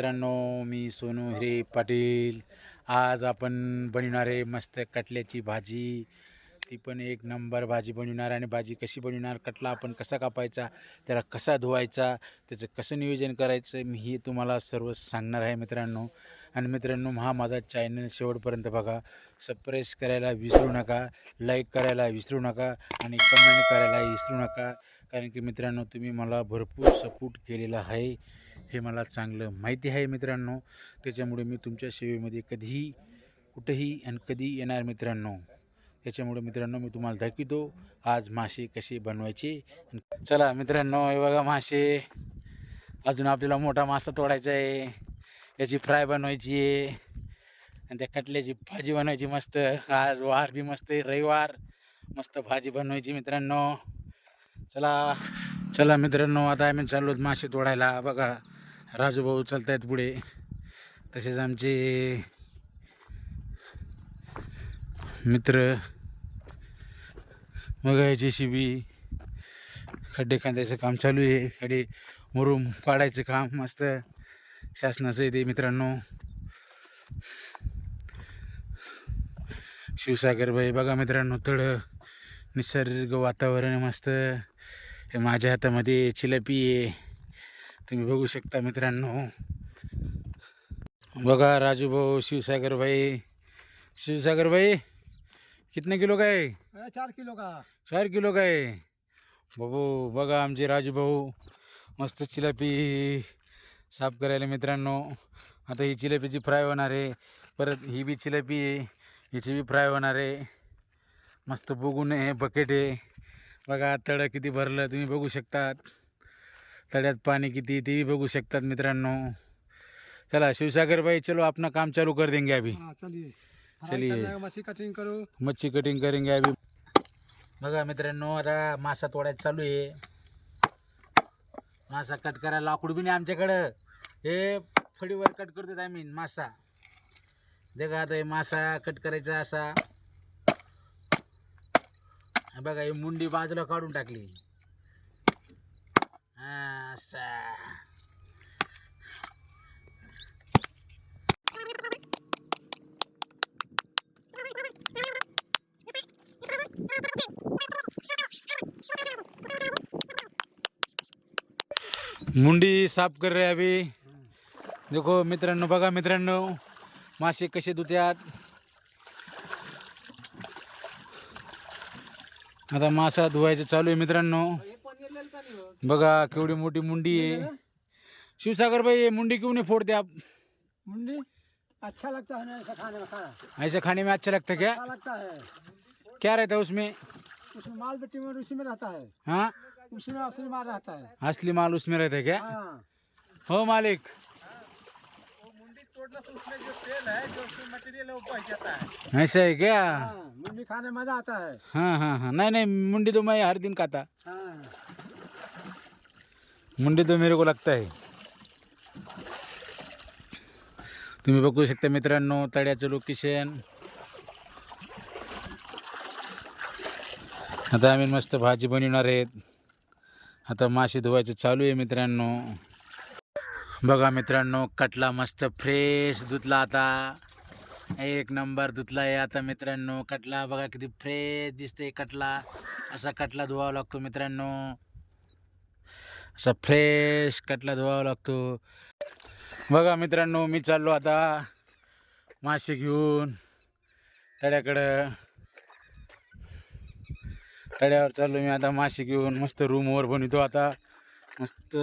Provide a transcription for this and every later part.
मित्रांनो मी सोनू हिरे पाटील. आज आपण बनवणार आहे मस्त कटल्याची भाजी. ती पण एक नंबर भाजी बनवणार आणि भाजी कशी बनवणार कटला आपण कसा कापायचा त्याला कसा धुवायचा त्याचं कसं नियोजन करायचं मी हे तुम्हाला सर्व सांगणार आहे मित्रांनो. आणि मित्रांनो हा माझा चॅनल शेवटपर्यंत बघा. सबस्क्राईब करायला विसरू नका लाईक करायला विसरू नका आणि कमेंट करायला विसरू नका. कारण की मित्रांनो तुम्ही मला भरपूर सपोर्ट केलेला आहे. हे मला चांगलं माहिती आहे मित्रांनो. त्याच्यामुळे मी तुमच्या सेवेमध्ये कधीही कुठेही आणि कधी येणार मित्रांनो. त्याच्यामुळे मित्रांनो मी तुम्हाला दाखवतो आज मासे कसे बनवायचे. चला मित्रांनो हे बघा मासे. अजून आपल्याला मोठा मासा तोडायचा आहे. याची फ्राय बनवायची आहे. आणि त्या कटल्याची भाजी बनवायची मस्त. आज वार बी मस्त आहे रविवार. मस्त भाजी बनवायची मित्रांनो. चला चला मित्रांनो आता आम्ही चाललो मासे तोडायला. बघा. राजूभाऊ चालत आहेत पुढे. तसेच आमचे मित्र मग जे सी बी खड्डे खांदायचं काम चालू आहे. खडे मुरुम पाडायचं काम मस्त शासनाचं येते मित्रांनो. शिवसागर भाई बघा मित्रांनो थोडं निसर्ग वातावरण मस्त. हे माझ्या हातामध्ये चिलपी आहे. तुम्ही बघू शकता मित्रांनो. बघा राजूभाऊ शिवसागरबाई शिवसागरबाई कितने किलो का है अरे चार किलो का? चार किलो का आहे? बाबू बघा आमचे राजूभाऊ मस्त चिलापी साफ करायला मित्रांनो. आता ही चिलापीची फ्राय होणार आहे. परत ही बी चिलापी आहे हिची बी फ्राय होणार आहे. मस्त बघून हे बकेट आहे. बघा तळं किती भरलं तुम्ही बघू शकतात. तळ्यात पाणी किती ते बी बघू शकतात मित्रांनो. चला शिवसागर भाई चलो अपना काम चालू कर देंगे अभी चलिए. चलिए। चलिए मछली कटिंग करो. मच्छी कटिंग करेंगे अभी बघा मित्रांनो आता मासा तोडायचं चालू आहे. मासा कट करायला लाकूड बी नाही आमच्याकडं. हे फळीवर कट करतात आम्ही मासा. देखा आता हे मासा कट करायचा असा. बघा ही मुंडी बाजूला काढून टाकली. असा मुंडी साफ कर रहे अभी. देखो मित्रांनो बघा मित्रांनो मासे कसे धुत्यात. आता मासा धुवायचं चालू आहे मित्रांनो. बघा केवढी मोठी मुंडी आहे. शिवसागर भाई ये मुंडी क्यों नहीं फोड़ते आप मुंडी? अच्छा लगता है ना ऐसा खाने में खाना? ऐसे खाने में अच्छा लगता है क्या? अच्छा लगता है। क्या रहता है उसमें? उसमें माल बेटी में उसी में रहता है। हाँ? उसी में असली माल रहता है। असली माल उसमें रहता है क्या? हाँ। हो मालिक। उसमें है उसमें है है ऐसा है क्या? हाँ मुंडी खाने मज़ा आता है। हाँ हाँ हाँ। नहीं नहीं मुंडी तो मैं हर दिन खाता। हाँ। मुंडी तो मेरे को लगता है। तुम्ही बघू शकता मित्रांनो तळ्याचं लोकेशन आता आम्ही मस्त भाजी बनवणार आहेत। आता मासे धुवायचं चालू आहे मित्रांनो। बघा मित्रांनो कटला मस्त फ्रेश धुतला आता। एक नंबर धुतला आहे आता मित्रांनो कटला बघा किती फ्रेश दिसते कटला। असा कटला धुवावा लागतो मित्रांनो। असा फ्रेश कटला धुवावा लागतो. बघा मित्रांनो मी चाललो आता मासे घेऊन तड्याकडं तड्यावर चाललो मी आता मासे घेऊन मस्त रूमवर बनवतो आता. मस्त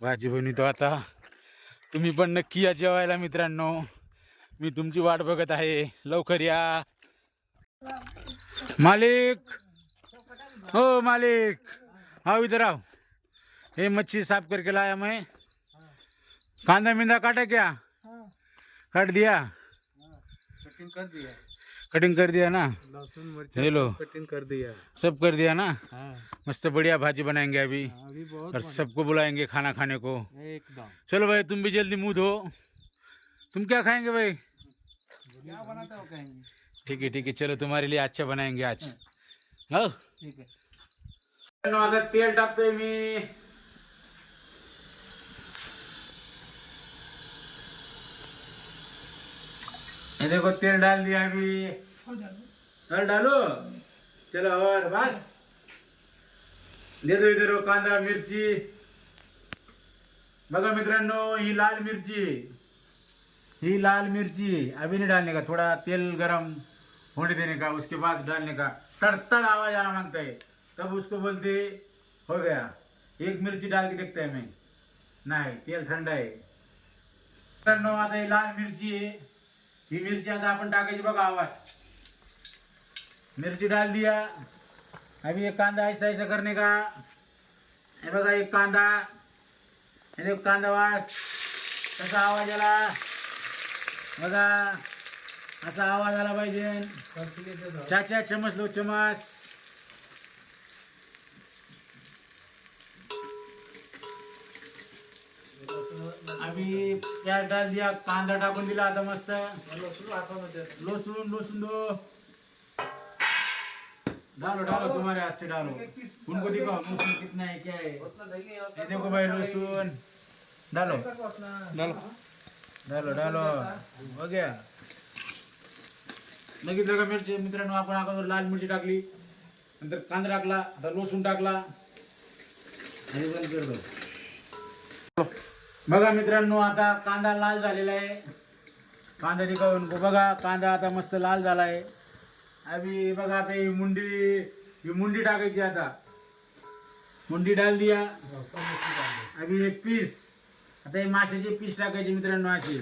भाजी बनवतो आता. तुम्ही पण नक्की या जेवायला मित्रांनो. मी तुमची वाट बघत आहे. लवकर या. मालिक! हो मालिक! हा इधर ये मच्छी साफ़ करके लाया मैं। कांदा मिंदा काटा क्या? काट दिया? कटिंग कर दिया। कटिंग कर दिया ना? लहसुन मिर्च ये लो। कटिंग कर दिया। सब कर दिया ना? हाँ। मस्त बढ़िया भाजी बनाएँगे अभी। बहुत और सबको बुलाएँगे खाना खाने को। एकदम। चलो भाई तुम भी जल्दी मुँह धो। तुम क्या खाएँगे भाई? क्या बनाता हो कहेंगे? ठीक है ठीक है चलो तुम्हारे लिए अच्छा बनाएँगे आज। हो। ठीक है। आता तेल टाकतोय मी। ये देखो, तेल डाल दिया अभी। और डालो। चलो, और बस। दे दो इधर कांदा, मिरची। बघा मित्रांनो, ही लाल मिरची। ही लाल मिर्ची। अभी नहीं डालने का, थोड़ा तेल गरम होने देने का, उसके बाद डालने का। तड़ तड़ आवाज़ आना माँगता है। तब उसको बोलते, हो गया। एक मिर्ची डाल के देखता है मैं नाही, तेल ठंडा है। आता ही लाल मिर्ची। आहे ही मिरची आता आपण टाकायची बघा आवाज. मिर्ची डाल दिया अभी एक कांदा ऐसा ऐसा करने का? हे बघा एक कांदा. हे कांदा वास. कसा आवाज आला? बघा. असा आवाज आला पाहिजे. चाचा चमच लो चमच आम्ही प्याज डाल दिया कांदा टाकून दिला आता मस्त. लसूण लसूण दो. डालो डालो तुम्हारे हाथ से डालो. उनको दिखाओ लहसुन कितना है क्या है ये देखो भाई लहसुन डालो. डालो. डालो हो गया. बघितलं का मिरची? मित्रांनो आपण अगोदर लाल मिरची टाकली. नंतर कांदा टाकला आता लसूण टाकला. आणि बंद कर दो. बघा मित्रांनो आता कांदा लाल झालेला आहे. कांदा दिखाऊन बघा कांदा आता मस्त लाल झाला आहे अभी बघा आता ही मुंडी ही मुंडी टाकायची आता. मुंडी डाल दिया. अभी हे पीस आता हे माशाचे पीस टाकायचे मित्रांनो असे.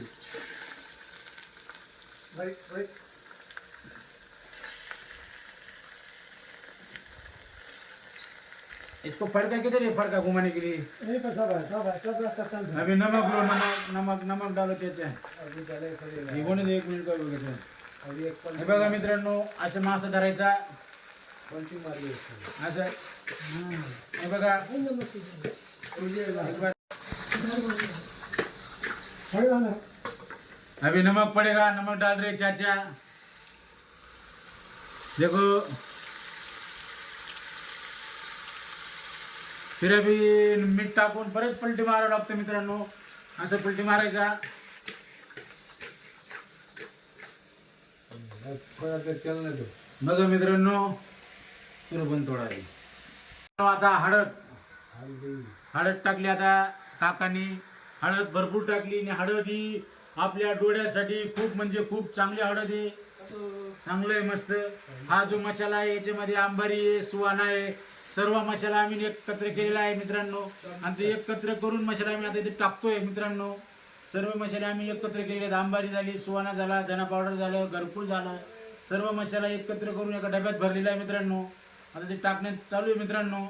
इसको फड़का किधर है फड़का घुमाने के लिए? अभी नमक लो नमक नमक नमक डालो त्याच्या हे कोणी दे एक मिनिट करू बघा हे। बघा मित्रांनो असं मासा धरायचा असं? हम्म. हे बघा. एक बार. अभी नमक पड़ेगा नमक डाल रहे चाचा. देखो. फिराबीन मीठ टाकून परत पलटी मारावं लागतं मित्रांनो. असं पलटी मारायचा. बघा मित्रांनो तुरबन बंद आता हळद. हळद टाकली आता काकांनी. हळद भरपूर टाकली आणि हळद ही आपल्या डोळ्यासाठी खूप म्हणजे खूप चांगली हळद आहे. चांगलं आहे मस्त. हा जो मसाला आहे याच्यामध्ये आंबारी आहे सुवाना आहे सर्व मसाला आम्ही एकत्र केलेला आहे मित्रांनो. आणि ते एकत्र करून मसाला आम्ही आता इथे टाकतोय मित्रांनो. सर्व मसाले आम्ही एकत्र केलेले आहेत. आंबारी झाली सुवाना झाला धना पावडर झालं घरकुल झालं. सर्व मसाला एकत्र करून एका डब्यात भरलेला आहे मित्रांनो. आता ते टाकण्यात चालू आहे मित्रांनो.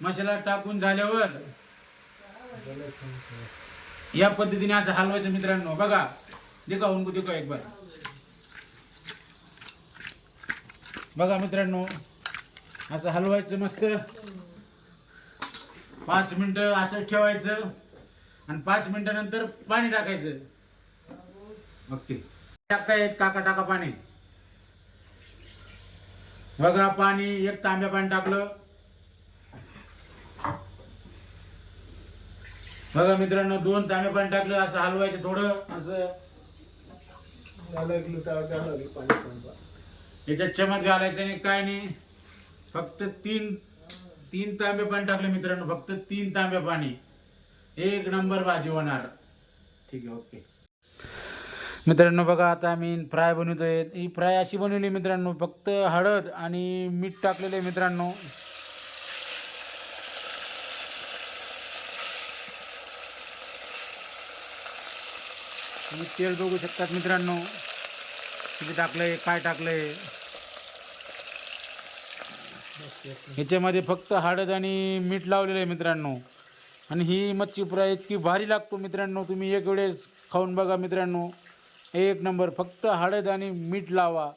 मसाला टाकून झाल्यावर या पद्धतीने असं हलवायचं मित्रांनो. बघा. देखा उनको देखा एक बार बघा मित्रांनो. असं हलवायचं मस्त. पाच मिनिटं असं ठेवायचं आणि पाच मिनिटानंतर पाणी टाकायचं. ओके. टाकतायत काका टाका पाणी. बघा पाणी एक तांब्या पाणी टाकलं. बघा मित्रांनो दोन तांबे पाणी टाकलं असं हलवायचं थोडं असं. याच्यात चमच घालायचं नाही काय नाही. फक्त तीन तीन तांबे पाणी टाकले मित्रांनो फक्त तीन तांबे पाणी. एक नंबर भाजी होणार. ठीक आहे ओके. मित्रांनो बघा आता आम्ही फ्राय बनवतोय. ही फ्राय अशी बनवली मित्रांनो फक्त हळद आणि मीठ टाकलेलं आहे मित्रांनो. तुम्ही तेल बघू शकतात मित्रांनो. किती टाकलंय काय टाकलंय. ह्याच्यामध्ये फक्त हळद आणि मीठ लावलेलं आहे मित्रांनो. आणि ही मच्छी फ्राय इतकी भारी लागतो मित्रांनो. तुम्ही एक वेळेस खाऊन बघा मित्रांनो. एक नंबर फक्त हळद आणि मीठ लावा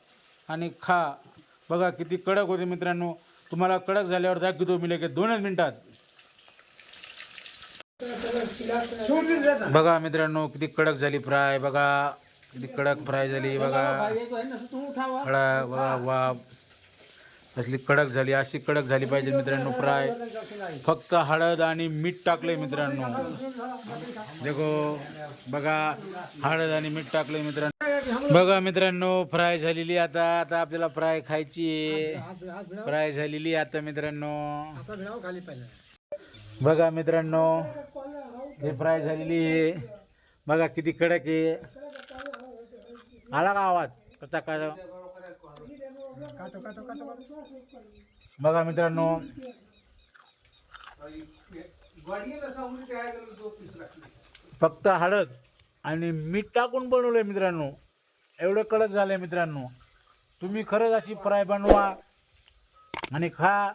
आणि खा. बघा किती कडक होते मित्रांनो. तुम्हाला कडक झाल्यावर दाखवतो मी लगेच. दोनच मिनिटात. बघा मित्रांनो किती कडक झाली फ्राय. बघा किती कडक फ्राय झाली. बघा. बघा वा असली कडक झाली अशी कडक झाली पाहिजे मित्रांनो फ्राय. फक्त हळद आणि मीठ टाकलंय मित्रांनो. देखो बघा हळद आणि मीठ टाकलंय मित्रांनो. बघा मित्रांनो फ्राय झालेली आता आता आपल्याला फ्राय खायची आहे. फ्राय झालेली आहे आता मित्रांनो. बघा मित्रांनो हे फ्राय झालेली आहे. बघा किती कडक आहे. आला का आवाज? कसा काय? बघा मित्रांनो. फक्त हळद आणि मीठ टाकून बनवलंय मित्रांनो. एवढं कडक झालंय मित्रांनो. तुम्ही खरंच अशी फ्राय बनवा आणि खा.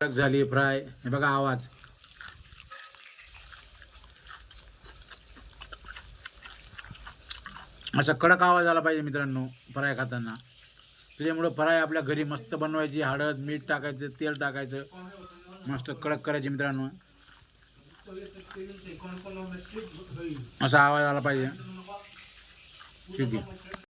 कडक झाली फ्राय. हे बघा आवाज. असा कडक आवाज आला पाहिजे मित्रांनो फ्राय खाताना. त्याच्यामुळं फ्राय आपल्या घरी मस्त बनवायची हळद मीठ टाकायचं तेल टाकायचं. मस्त कडक करायची मित्रांनो. असा आवाज आला पाहिजे. ठीक आहे.